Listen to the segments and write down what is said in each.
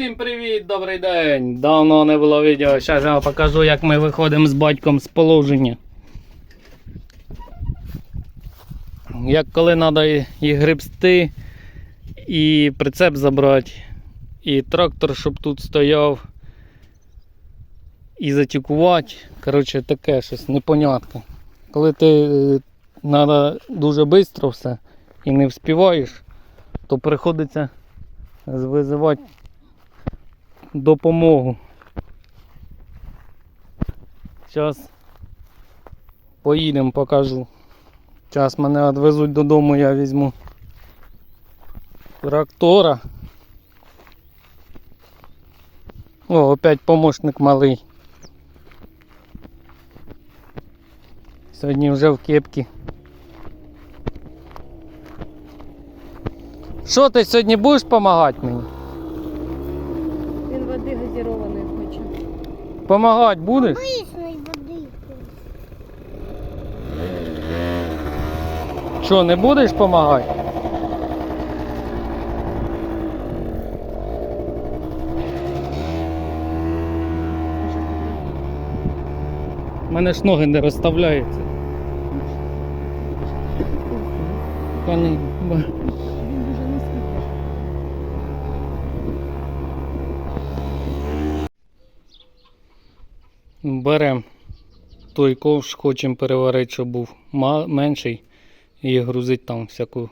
Всім привіт, добрий день! Давно не було відео. Зараз я вам покажу, як ми виходимо з батьком з положення. Як коли треба і, гребсти, і прицеп забрати, і трактор, щоб тут стояв, і затікувати. Коротше, таке щось непонятне. Коли ти треба дуже швидко все і не вспіваєш, то приходиться визивати допомогу. Зараз поїдемо, покажу. Зараз мене відвезуть додому, я візьму трактора. О, опять помощник малий. Сьогодні вже в кепці. Що ти сьогодні будеш допомагати мені? Газірованої хоче. Помагати будеш? Обичної води. Що, не будеш допомагати? У мене ж ноги не розставляються. Пане, ба- Він дуже низький. Беремо той ковш, хочемо переварити, щоб був менший і грузить там всяку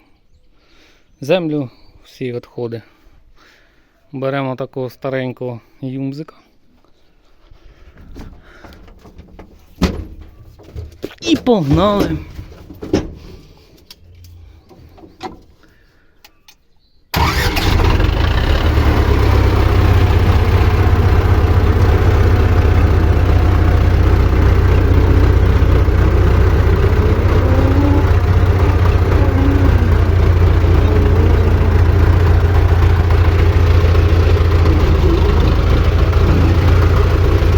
землю, всі відходи. Беремо такого старенького юмзика. І погнали.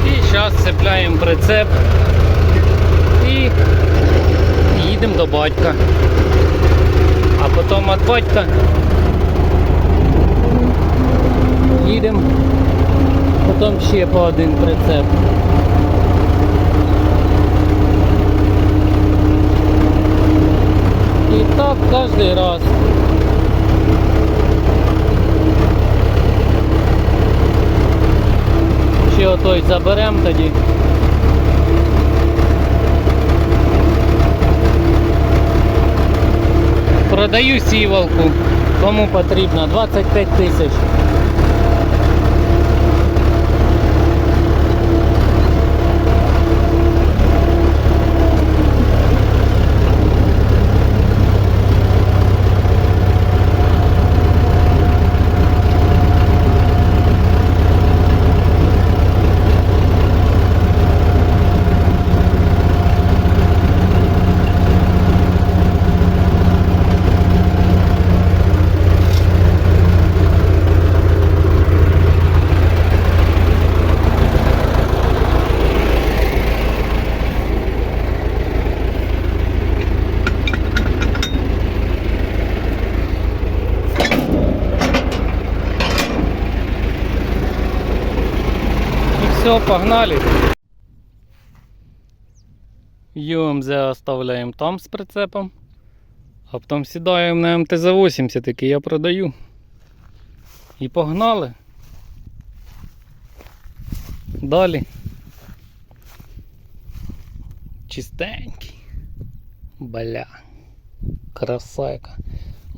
І зараз цепляємо прицеп і їдемо до батька. А потім від батька їдемо, потім ще по один прицеп. І так кожен раз. Ще отой заберемо тоді. Продаю сівалку. Кому потрібно 25 тисяч. Все, погнали. ЮМЗ оставляємо там з прицепом. А потім сідаємо на МТЗ-80, який я продаю. І погнали. Далі. Чистенький. Бля. Красайка.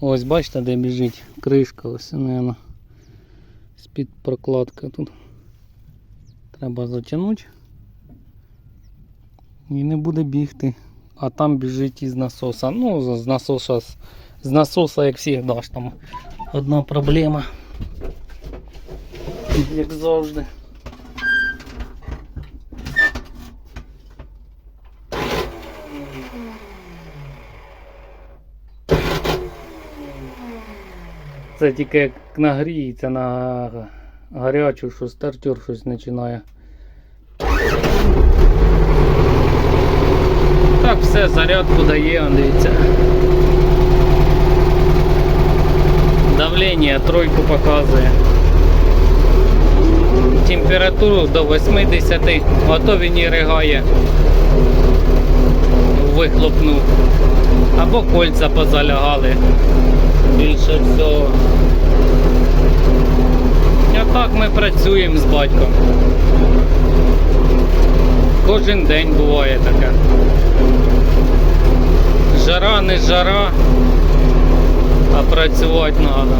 Ось бачите, де біжить кришка, ось, наверное, з-під тут. Треба затягнути. І не буде бігти. А там біжить із насоса. Ну, з насоса, з насоса, як завжди, ж там одна проблема. Як завжди. Це тільки як нагріється на гарячу, що стартер щось починає. Так, все, зарядку дає, дивіться. Давлення тройку показує. температуру до 80, а то він і ригає в вихлопну. Або кольця позалягали більше всього. Так ми працюємо з батьком. Кожен день буває таке. Жара, не жара, а працювати треба.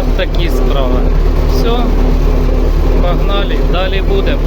Ось такі справи. Все, погнали, далі будемо.